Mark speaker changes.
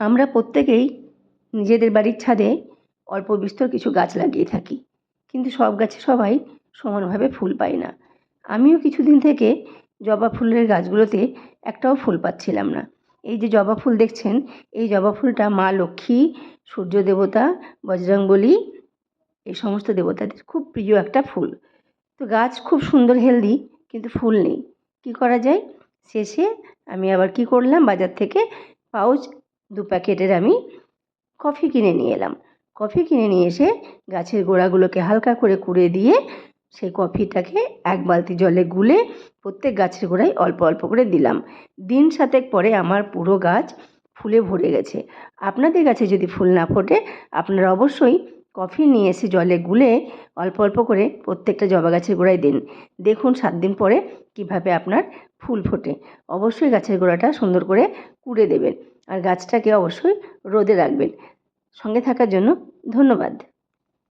Speaker 1: আমরা প্রত্যেকেই নিজেদের বাড়ির ছাদে অল্প বিস্তর কিছু গাছ লাগিয়ে থাকি। কিন্তু সব গাছে সবাই সমানভাবে ফুল পায় না। আমিও কিছুদিন থেকে জবা ফুলের গাছগুলোতে একটাও ফুল পাচ্ছিলাম না। এই যে জবা ফুল দেখছেন, এই জবা ফুলটা মা লক্ষ্মী, সূর্য দেবতা, বজরংবলী, এই সমস্ত দেবতাদের খুব প্রিয় একটা ফুল। তো গাছ খুব সুন্দর হেলদি, কিন্তু ফুল নেই। কী করা যায়? শেষে আমি আবার কী করলাম, বাজার থেকে পাউচ দু প্যাকেটের আমি কফি কিনে নিয়ে এলাম। কফি কিনে নিয়ে এসে গাছের গোড়াগুলোকে হালকা করে কুড়ে দিয়ে সেই কফিটাকে এক বালতি জলে গুলে প্রত্যেক গাছের গোড়ায় অল্প অল্প করে দিলাম। দিন সাতেক পরে আমার পুরো গাছ ফুলে ভরে গেছে। আপনাদের গাছে যদি ফুল না ফোটে, আপনারা অবশ্যই কফি নিয়ে এসে জলে গুলে অল্প অল্প করে প্রত্যেকটা জবা গাছের গোড়ায় দিন। দেখুন সাত দিন পরে কীভাবে আপনার ফুল ফোটে। অবশ্যই গাছের গোড়াটা সুন্দর করে কুড়ে দেবেন। আর গাছটাকে অবশ্যই রোদে রাখবেন। সঙ্গে থাকার জন্য ধন্যবাদ।